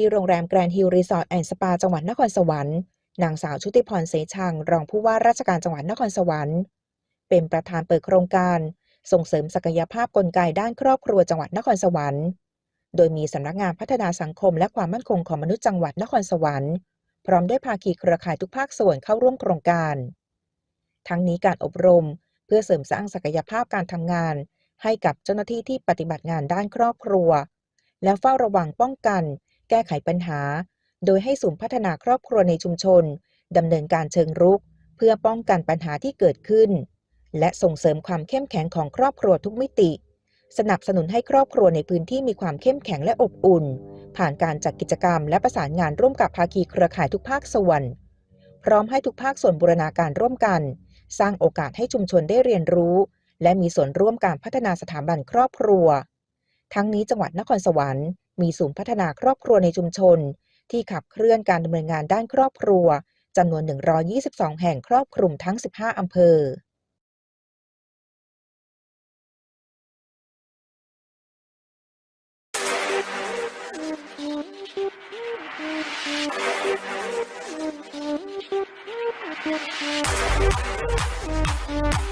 ที่โรงแรมแกรนด์ฮิลรีสอร์ทแอนด์สปาจังหวัดนครสวรรค์นางสาวชุติพรเสชัง รองผู้ว่าราชการจังหวัดนครสวรรค์ เป็นประธานเปิดโครงการ ส่งเสริมศักยภาพกลไกด้านครอบครัวจังหวัดนครสวรรค์ โดยมีสำนักงานพัฒนาสังคมและความมั่นคงของมนุษย์จังหวัดนครสวรรค์ พร้อมด้วยภาคีเครือข่ายทุกภาคส่วนเข้าร่วมโครงการ ทั้งนี้การอบรมเพื่อเสริมสร้างศักยภาพการทำงาน ให้กับเจ้าหน้าที่ที่ปฏิบัติงานด้านครอบครัว และเฝ้าระวังป้องกัน แก้ไขปัญหา โดยให้ศูนย์พัฒนาครอบครัวในชุมชนดำเนินการเชิงรุก เพื่อป้องกันปัญหาที่เกิดขึ้น และส่งเสริมความเข้มแข็งของครอบครัวทุกมิติ สนับสนุนให้ครอบครัวในพื้นที่มีความเข้มแข็งและอบอุ่น ผ่านการจัดกิจกรรม และประสานงานร่วมกับภาคีเครือข่ายทุกภาคส่วน พร้อมให้ทุกภาคส่วนบูรณาการร่วมกัน สร้างโอกาสให้ชุมชนได้เรียนรู้ และมีส่วนร่วมการพัฒนาสถาบันครอบครัว ทั้งนี้จังหวัดนครสวรรค์ มีศูนย์พัฒนาครอบครัวในชุมชน ที่ขับเคลื่อนการดำเนินงานด้านครอบครัวจำนวน 122 แห่งครอบคลุมทั้ง 15 อำเภอ Thank you.